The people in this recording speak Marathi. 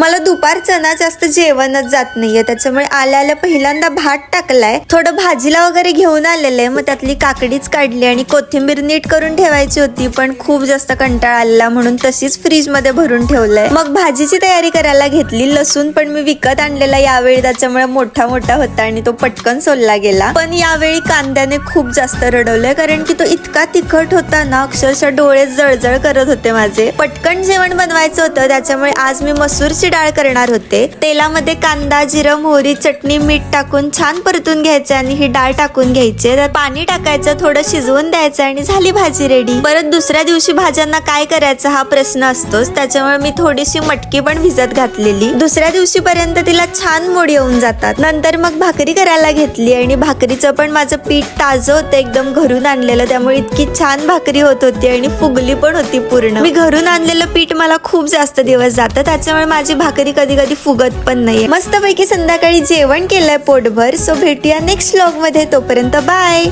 मला दुपारचं ना जास्त जेवणच जात नाहीये त्याच्यामुळे आल्या आल्या पहिल्यांदा भात टाकलाय. थोडं भाजीला वगैरे घेऊन आलेलं आहे मग त्यातली काकडीच काढली आणि कोथिंबीर नीट करून ठेवायची होती पण खूप जास्त कंटाळा आलेला म्हणून तशीच फ्रीजमध्ये भरून ठेवलंय. मग भाजीची तयारी करायला घेतली लसूण पण मी विकत आणलेला यावेळी त्याच्यामुळे मोठा मोठा होता आणि तो पटकन सोलला गेला. पण यावेळी कांद्याने खूप जास्त रडवलंय कारण की तो इतका तिखट होता ना अक्षरशः डोळे जळजळ करत होते माझे. पटकन जेवण बनवायचं होतं त्याच्यामुळे आज मी मसूरची डाळ करणार होते. तेलामध्ये कांदा जिरं मोहरी चटणी मीठ टाकून छान परतून घ्यायचे आणि ही डाळ टाकून घ्यायची. त्यात पाणी टाकायचं थोडं शिजवून द्यायचं आणि झाली भाजी रेडी परत दुसऱ्या दिवशी भाज्यांना काय करायचं हा प्रश्न असतोच. त्याच्यामुळे मी थोडीशी मटकी पण भिजत घातलेली. दुसऱ्या दिवशी पर्यंत तिला छान मोड येऊन जातात. नंतर मग भाकरी करायला घेतली आणि भाकरीचं पण माझं पीठ ताजं होतं. एकदम घरून आणलेलं. त्यामुळे इतकी छान भाकरी होत होती आणि फुगली पण होती पूर्ण. मी घरून आणलेलं पीठ मला खूप जास्त दिवस जातं. त्याच्यामुळे माझी भाकरी कधी कधी फुगत पण नाही मस्तपैकी संध्याकाळी जेवण केलंय पोटभर. सो भेटूया नेक्स्ट व्लॉगमध्ये. तोपर्यंत बाय